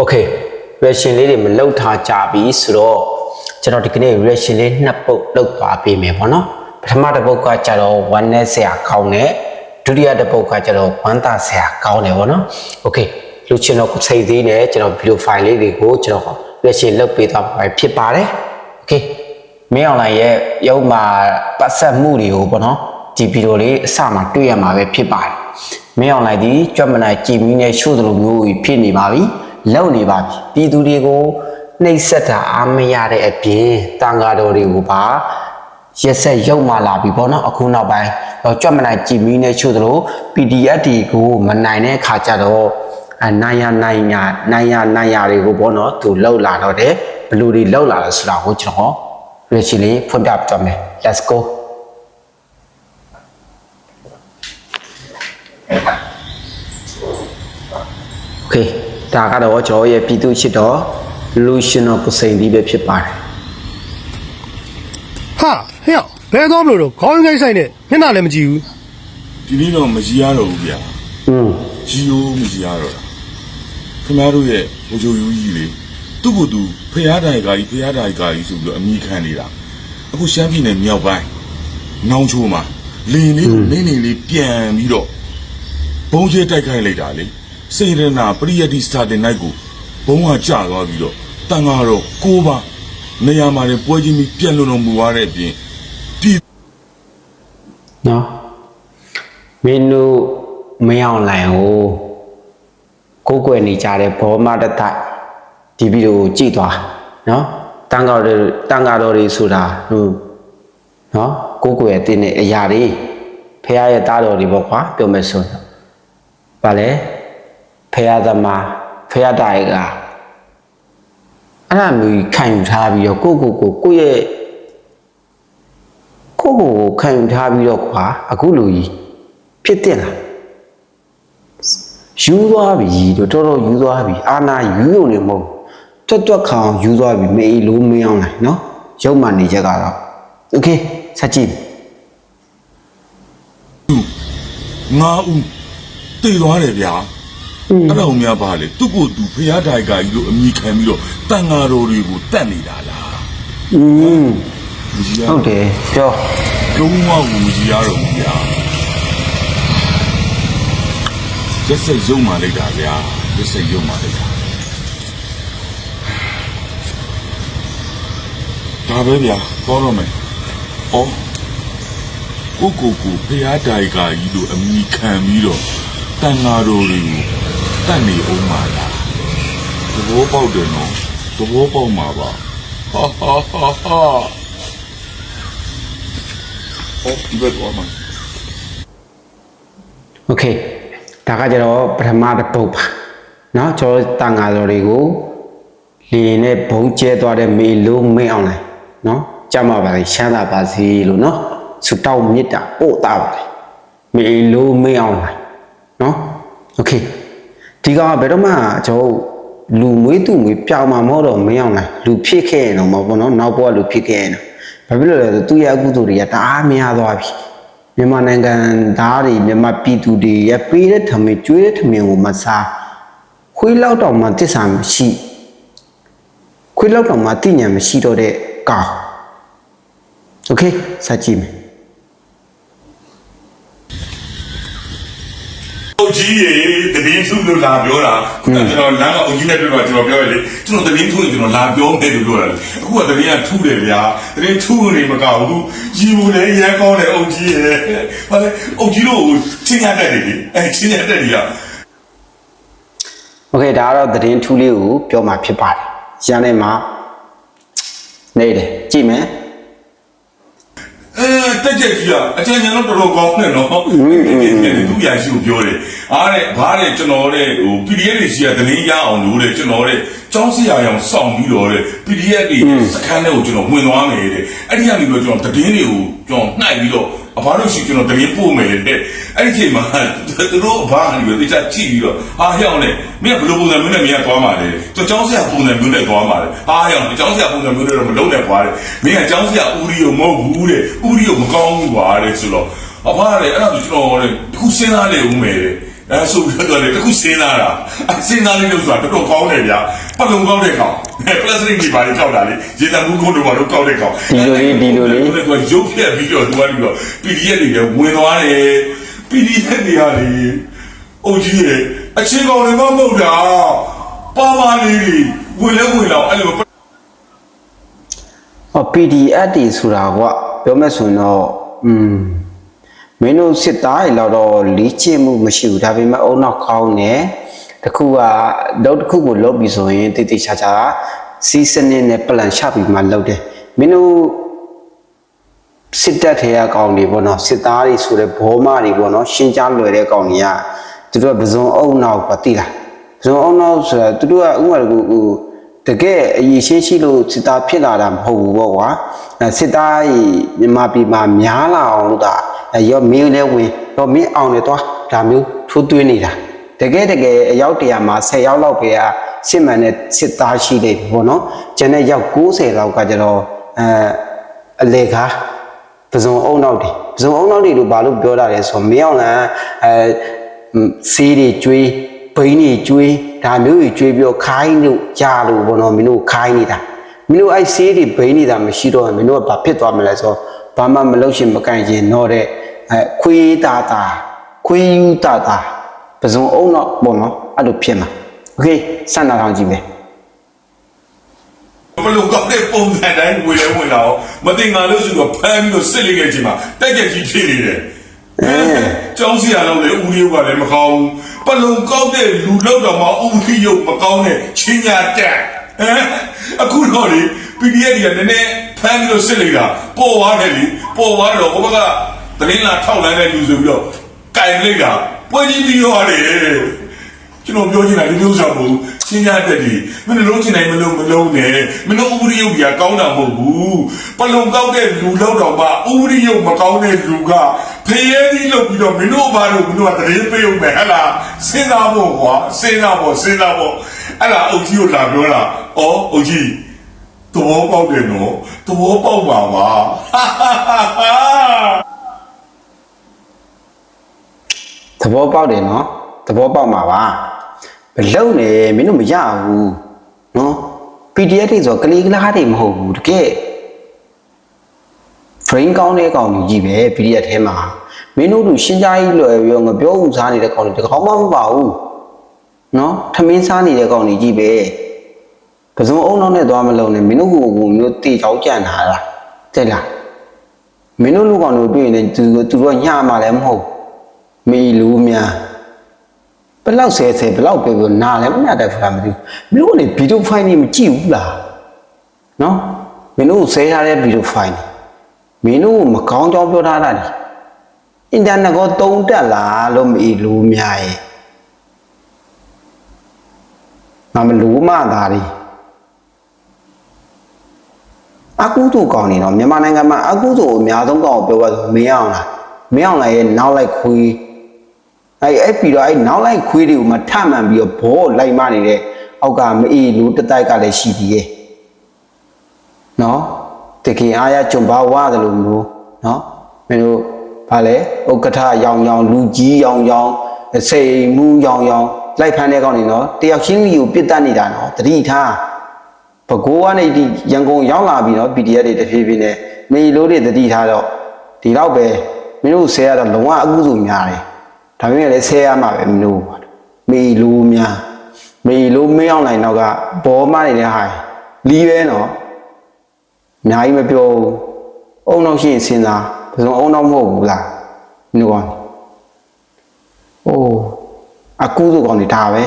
Okay reaction လေးတွေမလောက်ထားကြပြီဆိုတော့ကျွန်တော်ဒီကနေ့ reaction လေးနှစ်ပုတ်လောက်သွားပေးမယ်ပေါ့နော်ပထမတစ်ပုတ်ကကျတော့ဝမ်းနဲ့ဆရာကောင်းတယ်ဒုတိယတစ်ပုတ်ကကျတော့ဝမ်းသာဆရာကောင်းတယ်ပေါ့နော် Okay လူချင်းတော့စိတ်သေးနဲ့ကျွန်တော် video file လေးတွေကိုကျွန်တော် reaction လောက်ပေးသွားမှာဖြစ်ပါတယ် Okay မင်း online ရဲ့ရုပ်မှာပတ်သက်မှုတွေကိုပေါ့နော်ဒီဗီဒီယိုလေးအစမှတွေ့ရမှာပဲဖြစ်ပါတယ်မင်း online ဒီကြွက်မနိုင်ကြည်မီနဲ့ရှို့သလိုမျိုးဖြစ်နေပါပြီ။ လုံနေပါပြီပြည်သူတွေကိုနှိပ်စက်တာအားမရတဲ့အပြင်တန်ဃာတော်တွေကိုပါရက်ဆက်ရုပ်မာလာပြီပေါ့နော်အခုနောက်ပိုင်းတော့ကြွတ်မနိုင်ကြည်မီနဲ့ရှို့တယ်လို့ PDF တွေကိုမနိုင်တဲ့အခါကျတော့အနိုင်ရနိုင်ရနိုင်ရနိုင်ရတွေကိုပေါ့နော်သူလှုပ်လာတော့တယ်ဘယ်လူတွေလှုပ်လာလဲဆိုတာကိုကျွန်တော်ရချီလေးဖွင့်ပြပြမယ် let's go ဒါကတော့ကျွန်တော်ရဲ့ပြည်သူချစ်တော်လူရှင်တော်ကိုစိန်ဒီပဲဖြစ်ပါတယ်ဟာဟဲ့ဘယ်တော့မလို့တော့ခေါင်းငိုင်းဆိုင်နဲ့မျက်နှာလည်းမကြည့်ဘူးဒီနေ့တော့မကြီးရတော့ဘူးဗျာอืมကြီးရိုးမကြီးရတော့တာခင်ဗျားတို့ရဲ့ဘိုးချုပ်ယူကြီးလေသူ့ကိုယ်သူဖျားတိုင်ကာကြီးဖျားတိုင်ကာကြီးဆိုပြီးတော့အမိခံနေတာအခုရှမ်းပြည်နယ်မြောက်ပိုင်းနောင်ချိုမှာလင်းလေးကိုနေနေလေးပြန်ပြီးတော့ဘုံကျဲတိုက်ခိုက်လိုက်တာလေ စေရနာပရိယတိစတာတင်လိုက်ကိုဘုံကကြသွားပြီးတော့တန်ဃာတော်ကိုးပါနေရာမှာလည်းပွဲချင်းပြီးပြန့်လွန်တော်မူသွားတဲ့အပြင်ပြည်နော်မင်းတို့မရောက်လိုင်ကိုကိုကိုွယ်နေကြတဲ့ဘောမတတိုက်ဒီဗီဒီယိုကိုကြည့်သွားနော်တန်ဃာတော်တန်ဃာတော်တွေဆိုတာဟိုနော်ကိုကိုွယ်တင်းတဲ့အရာတွေဖះရဲ့တားတော်တွေပေါ့ကွာပြောမယ်ဆိုတော့ဗာလဲ ဖះသမားဖះတိုင်ကအဲ့ဒါမျိုးကြီးခံယူထားပြီးတော့ကိုကိုကိုကိုယ့်ရဲ့ ကိုယ့်ကိုယ်ကိုခံယူထားပြီးတော့ကွာအခုလူကြီးဖြစ်တင်လာယူသွားပြီတော့တော်တော်ယူသွားပြီအာနာယူရုံနေမဟုတ်တွတ်တွတ်ခေါင်ယူသွားပြီမေးလို့မင်းအောင်လိုက်နော်ရုပ်မှနေချက်ကတော့โอเคဆက်ကြည့် ငါဦးတည်သွားတယ်ဗျာ အဲ့ဒါကိုများပါလေသူ့ကိုယ်သူဖျားတိုင်ကာကြီးလို့အမိခံပြီးတော့တန်ဃာတော်တွေကိုတတ်နေတာလားอืมမကြီးရဟုတ်တယ်ပြောလုံးဝကိုမကြီးရတော့ဘူးဗျာရက်စိတ်ရုံမှလိုက်တာဗျာရက်စိတ်ရုံမှလိုက်တာဒါပဲဗျာကောတော့မယ်ဩကိုကိုကိုဖျားတိုင်ကာကြီးလို့အမိခံပြီးတော့တန်ဃာတော်တွေကို တတ်နေအောင်ပါလားသဘောပေါက်တယ်နော်သဘောပေါက်မှာပါဟာဟာဟာဟာဟောဒီဘက်တော့မှာ โอเคဒါကကြတော့ပထမတစ်ပုတ်ပါเนาะကျွန်တော်တန်ဃာတော်တွေကိုလင်းနဲ့ဘုံကျဲသွားတဲ့မေလို့မင်းအောင်လိုက်เนาะကြမ်းပါပါလေရှမ်းသာပါစေလို့เนาะဆူတောက်မြစ်တာပို့တာပါလေမေလို့မင်းအောင်လိုက်เนาะโอเค ဒီကောင်ကဘယ်တော့မှကျွန်တော်လူမွေးသူမွေးပြောင်းမှာမဟုတ်တော့မင်းအောင်လိုက်လူဖြစ်ခဲ့ရင်တော့မဟုတ်ဘူးเนาะနောက်ဘဝလူဖြစ်ခဲ့ရင်တော့ဘာဖြစ်လို့လဲဆိုသူ့ရဲ့အကုသိုလ်တွေကတအားများသွားပြီ မြန်မာနိုင်ငံသားတွေမြန်မာပြည်သူတွေရပေးတဲ့ထမင်းကျွေးတဲ့ထမင်းကိုမစားခွေးလောက်တောင်မှတစ္ဆာမရှိခွေးလောက်တောင်မှတိညာမရှိတော့တဲ့ကောင်โอเคစကြည့်မယ် ကြီးရေတပင်းထုလို့လာပြောတာကျွန်တော်လမ်းကအုတ်ကြီးနဲ့တွေ့တော့ကျွန်တော်ပြောရလေကျွန်တော်တပင်းထုရင်ကျွန်တော်လာပြောမယ်လို့ပြောတာလေအခုကတပင်းကထုတယ်ဗျာတပင်းထုနေမကောက်ဘူးရီဘူးလေရမ်းကောင်းတယ်အုတ်ကြီးရေဘာလဲအုတ်ကြီးတို့ချင်းရတတ်တယ်လေအဲချင်းရတတ်တယ်က โอเคဒါကတော့သတင်းထူးလေးကိုပြောမှာဖြစ်ပါတယ်ရန်ထဲမှာနေတယ်ကြည့်မယ် အဲတက်ကြကြီးကအချင်းချင်းတော့တော်တော်ကောင်းတယ်နော်သူရရှိကိုပြောတယ်အားတဲ့ဘာတဲ့ကျွန်တော်တဲ့ဟို PDF တွေရှိရတလင်းရအောင်လို့တဲ့ကျွန်တော်တဲ့ចောင်းစရာရောင်စောင့်ပြီးတော့တဲ့ PDF တွေစခန်းထဲကိုကျွန်တော်ဝင်သွားမယ်တဲ့အဲ့ဒီကနေပြီးတော့ကျွန်တော်တည်င်းတွေကိုကျွန်တော်နှိုက်ပြီးတော့ အဘတို့ရှိကျွန်တော်တရင်ပို့မယ်တဲ့အဲ့ဒီချိန်မှာသူတို့အဘကနေပြီးတော့ကြည့်ပြီးတော့ဟာဟျောင်းလေမင်းကဘယ်လိုပုံစံမျိုးနဲ့မင်းကသွားမှာလဲသူကျောင်းဆရာပုံစံမျိုးနဲ့သွားမှာလဲဟာဟျောင်းကျောင်းဆရာပုံစံမျိုးနဲ့တော့မလုပ်နဲ့ကွာတဲ့မင်းကကျောင်းဆရာဦးရီကိုမဟုတ်ဘူးတဲ့ဦးရီကိုမကောင်းဘူးကွာတဲ့ဆိုတော့အဘကလည်းအဲ့ဒါဆိုကျွန်တော်လည်းခုစဉ်းစားလေဦးမယ်တဲ့ အဲဆိုပြီးတော့လေတခုစဉ်းစားတာအစဉ်းစားလေးလို့ဆိုတာတော်တော်ကောင်းတယ်ဗျာပတ်လုံးကောင်းတဲ့ကောင်ပလတ်စတစ်တွေပါလေကောက်တာလေရေတံမှုကုန်းတို့ပါလို့ကောက်တဲ့ကောင်ဒီလိုလေးဒီလိုလေးသူကရုပ်ဖြတ်ပြီးတော့သူကပြီးတော့ PDF တွေလည်းဝင်သွားတယ် PDF တွေကလေအုတ်ကြီးရဲ့အချင်းကောင်တွေမမဟုတ်တာပါပါလေးတွေဝင်လဲဝင်တော့အဲ့လိုဟော PDF တွေဆိုတာကပြောမဲ့ဆိုရင်တော့อืม မင်းတို့စစ်သားတွေလောက်တော့လေ့ကျင့်မှုမရှိဘူးဒါပေမဲ့အုံနောက်ခေါင်းနဲ့တခုကတော့တစ်ခုကိုလုပ်ပြီးဆိုရင်တိတိကျကျစီးစနစ်နဲ့ plan ချပြီးမှလုပ်တယ်မင်းတို့စစ်တပ်ထဲကကောင်တွေပေါ့နော်စစ်သားတွေဆိုတဲ့ဘောမတွေပေါ့နော်ရှင်းကြားလွယ်တဲ့ကောင်တွေကသူတို့ကပဇွန်အုံနောက်ပဲတိလားပဇွန်အုံနောက်ဆိုတာသူတို့ကဥပမာတကူဟိုတကယ်အရေးရှိရှိလို့စစ်သားဖြစ်လာတာမဟုတ်ဘူးပေါ့ကွာအဲစစ်သားကြီးမြန်မာပြည်မှာများလာအောင်လို့ဒါအဲ ရောမင်းလည်းဝင်ရောမင်းအောင်လည်းသွားဒါမျိုးထိုးသွင်းနေတာတကယ်တကယ်အယောက်တရာမှာ10ယောက်လောက်ပဲကစစ်မှန်တဲ့စစ်သားရှိနေပြီပေါ့နော်ကျန်တဲ့ယောက်90လောက်ကကျတော့အဲအလေကားပဇုံအုံနောက်တွေပဇုံအုံနောက်တွေလို့ဘာလို့ပြောတာလဲဆိုတော့မင်းအောင်လန်အဲစီးတွေကျွေးဘိန်းတွေကျွေးဒါမျိုးတွေကျွေးပြီးတော့ခိုင်းလို့ကြာလို့ဘောနော်မင်းတို့ခိုင်းနေတာမင်းတို့အဲ့စီးတွေဘိန်းနေတာမရှိတော့ရင်မင်းတို့ကဘာဖြစ်သွားမလဲဆိုတော့ဘာမှမလုပ်ရှင်မကန်ရင်တော့တဲ့ အဲခွေးတာတာခွေးယူတာတာပဇုံအုံနောက်ဘောနော်အဲ့လိုဖြစ်မှာโอเคစမ်းတာထောင်ကြည့်မယ် ဘလို့ကောက်တဲ့ပုံစံတိုင်းဝင်လဲဝင်တော့မတင်ငါလို့ဆိုတော့ဖမ်းပြီးတော့စစ်လိုက်ခဲ့ချိန်မှာတက်ကြကြီးဖြစ်နေတယ်အဲကျောင်းစီရတော့လေဦးလေးကလည်းမကောင်းဘူးပလုံကောက်တဲ့လူလောက်တော့မှဦးကြီးရုပ်မကောင်းတဲ့ချင်းညာတက်ဟမ်အခုတော့လေ PDF တွေကနည်းနည်းဖမ်းပြီးတော့စစ်လိုက်တာပေါ်သွားတယ်လေပေါ်သွားတော့ဘဘက သတင်းလာထောက်လန်းတဲ့လူဆိုပြီးတော့ကင်လိုက်တာပွဲကြီးပြီးရောတယ်ကျွန်တော်ပြောချင်တာဒီမျိုးစားမဟုတ်ဘူးရှင်းရတဲ့ဒီမင်းလုံးချင်နိုင်မလို့မလုံးနဲ့မင်းတို့ဥပရိယုတ်ကြီးကောင်းတာမဟုတ်ဘူးပလုံကောက်တဲ့လူလောက်တော့မှဥပရိယုတ်မကောင်းတဲ့လူကဖရဲသီးလုပ်ပြီးတော့မင်းတို့ဘာလို့မင်းတို့ကတရေပေးအောင်မယ်ဟဟလားစဉ်းစားဖို့ကွာစဉ်းစားဖို့စဉ်းစားဖို့အဲ့ဒါအုတ်ကြီးကိုလာပြောတာဩအုတ်ကြီးသဘောပေါက်တယ်နော်သဘောပေါက်ပါပါဟာဟာဟာဟာ သဘောပေါက်တယ်နော်သဘောပေါက်မှာပါဘလုံနေမင်းတို့မရဘူးနော် PDF တွေဆိုကလေးကလားတွေမဟုတ်ဘူးတကယ် frame ကောင်းတဲ့ကောင်ကြီးကြီးပဲ PDF ထဲမှာမင်းတို့တို့ရှင်းကြကြီးလွယ်ပြီးတော့ငပြောဥစားနေတဲ့ကောင်တွေတကောင်မှမပါဘူးနော်ထမင်းစားနေတဲ့ကောင်တွေကြီးပဲပစုံအုံနောက်နဲ့သွားမလုံးနဲ့မင်းတို့ကိုကိုမျိုးတေချောက်ကြံတာလားတဲ့လားမင်းတို့လူကောင်တို့တွေ့ရင်သူသူတို့ညမှာလည်းမဟုတ်ဘူး မီလူများဘယ်လောက်ဆဲဆဲဘယ်လောက်ပြောပြောနားလည်းမနာတတ်ဘူးလားမသိဘူးမင်းတို့ကလေဗီဒီယိုဖိုင်နေမကြည့်ဘူးလားနော်မင်းတို့ဆဲထားတဲ့ဗီဒီယိုဖိုင်နေမင်းတို့မကောင်းကြောင်းပြောထားတာလေအင်တာနက်ကိုတုံးတက်လာလို့မီလူများရဲ့ငါမလူမသားတွေအကူတူကောင်းနေတော့မြန်မာနိုင်ငံမှာအကူတူအများဆုံးကောင်းကိုပြောပါဆိုမင်းအောင်လားမင်းအောင်လားရဲ့နောက်လိုက်ခွေး အဲ့အဲ့ပြီးတော့အဲ့နောက်လိုက်ခွေးတွေကိုမထမှန်ပြီးတော့ဘောလိုက်မနေတဲ့အောက်ကမအေးလူတတိုက်ကလည်းရှိသေးရဲ့နော်တကယ်အားရကြုံပါဝါတယ်လို့မျိုးနော်မင်းတို့ဗာလဲဥက္ကဋ္ဌရောင်ရောင်လူကြီးရောင်ရောင်စိန်မှုရောင်ရောင်လိုက်ဖမ်းတဲ့ကောင်နေနော်တယောက်ချင်းကြီးကိုပြစ်တတ်နေတာနော်တတိထားဘကိုးကနေဒီရန်ကုန်ရောက်လာပြီနော် PDF တွေတဖြည်းဖြည်းနဲ့မေလို့တွေတတိထားတော့ဒီတော့ပဲမင်းတို့ဆဲရတော့လုံးဝအကုသို့များတယ် ဒါပေမဲ့လည်းဆဲရမှာပဲမလို့မေလိုများမေလိုမင်းအောင်နိုင်တော့ကဘောမနေတဲ့ဟာလီးပဲနော်အများကြီးမပြောဘူးအုံနောက်ရှိရင်စဉ်းစားဘယ်လိုအုံနောက်မဟုတ်ဘူးလားမင်းတို့ကောအိုးအကူတို့ကောင်းနေဒါပဲ